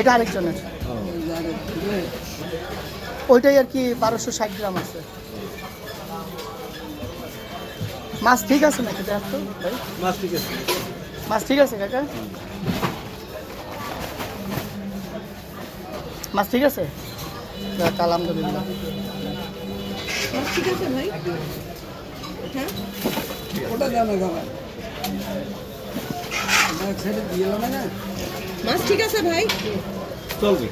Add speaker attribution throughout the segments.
Speaker 1: এটা আরেকজনের। ওইটাই আর কি বারোশো ষাট গ্রাম আছে। মাছ ঠিক আছে নাকি? দেখ তো ভাই।
Speaker 2: মাছ ঠিক আছে।
Speaker 1: মাছ ঠিক আছে কাকা? মাছ ঠিক আছে? আলহামদুলিল্লাহ।
Speaker 3: ঠিক আছে ভাই। হ্যাঁ?
Speaker 4: ওটা দামে খাবার
Speaker 3: মাছ ঠিক আছে ভাই?
Speaker 2: চলবে।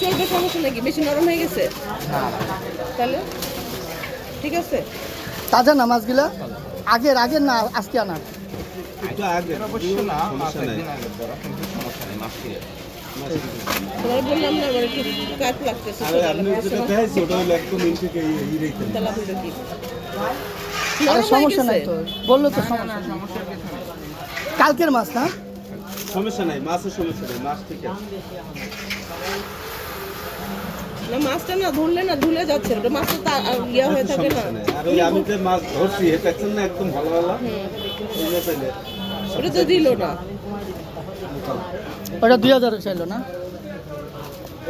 Speaker 3: চলবে সমস্যা নাকি বেশি নরম হয়ে গেছে? তাহলে? ঠিক আছে।
Speaker 1: তাজা না মাছগুলা? আগের আগের না আজকে আনার
Speaker 2: একটু আগে। সমস্যা নাই।
Speaker 3: তোমার বললাম না আমার একটু লাগতেছে
Speaker 2: আরে
Speaker 1: সমস্যা নাই তো বলল তো সমস্যা নেই। কালকের মাছ না?
Speaker 2: সমস্যা নাই মাছের সমস্যা নাই মাছ ঠিক আছে।
Speaker 3: না মাছটা না ধরলে না ধুলে যাচ্ছে ওটা মাছটা তা ইয়া হয়ে থাকে না।
Speaker 2: আর ওই আমি যে মাছ ধরছি এটা না একদম ভালো ভালো।
Speaker 3: ওটা তো দিল না।
Speaker 1: ওটা দুই হাজার চাইলো না?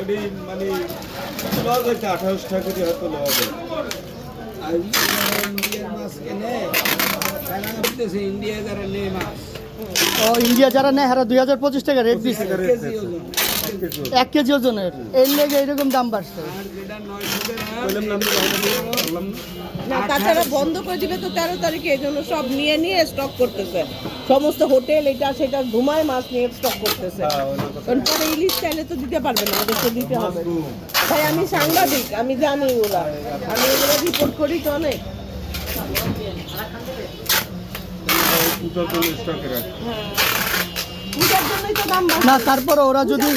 Speaker 2: ওটি মানে আঠারোশো টাকা হয়তো
Speaker 4: ইন্ডিয়া যারা
Speaker 1: নেয় হারা দুই হাজার পঁচিশ টাকা রেট দিচ্ছে এক কেজি ওজনের। এর লেগে এরকম দাম বাড়ছে।
Speaker 2: না
Speaker 3: তাছাড়া বন্ধ করে দিবে তো তেরো তারিখে এই জন্য সব নিয়ে নিয়ে স্টক করতেছে। সমস্ত হোটেল এটা সেটা ঘুমায় মাছ নিয়ে স্টক করতেছে।
Speaker 2: হ্যাঁ,
Speaker 3: কারণ পরে ইলিশ চাইলে তো দিতে পারবে না ওদেরকে দিতে হবে। ভাই আমি সাংবাদিক আমি জানি ওগুলা আমি এগুলো রিপোর্ট করি তো অনেক।
Speaker 2: দুটোর
Speaker 1: না তারপরে ওরা যদি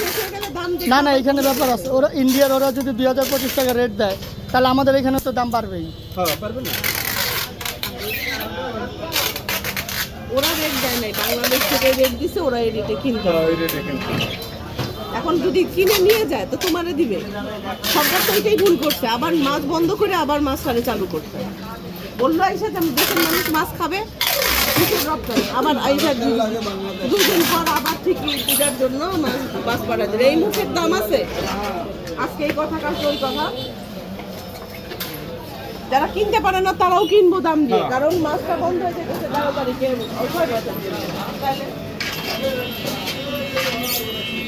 Speaker 1: না না এখানে ব্যাপার আছে। ওরা ইন্ডিয়ার ওরা যদি দুই হাজার পঁচিশ টাকা রেট দেয় তাহলে আমাদের এখানে তো দাম বাড়বেই।
Speaker 2: হ্যাঁ
Speaker 3: ওরা রেট দেয় নাই বাংলাদেশ থেকে রেট দিছে ওরা এই রেটে কিনতে
Speaker 2: হ্যাঁ এখানে
Speaker 3: যদি কিনে নিয়ে যায় তো তোমারে দিবে। সরকার তো এটাই ভুল করছে। আবার মাছ বন্ধ করে আবার মাছ সারে চালু করছে বলল এসে দেশের মানুষ মাছ খাবে আবার জন্য এই মুখের দাম আছে। আজকে এই যারা কিনতে পারে না তারাও কিনবো দাম দিয়ে। কারণ মাছটা বন্ধ হয়ে যেতেছে তাড়াতাড়ি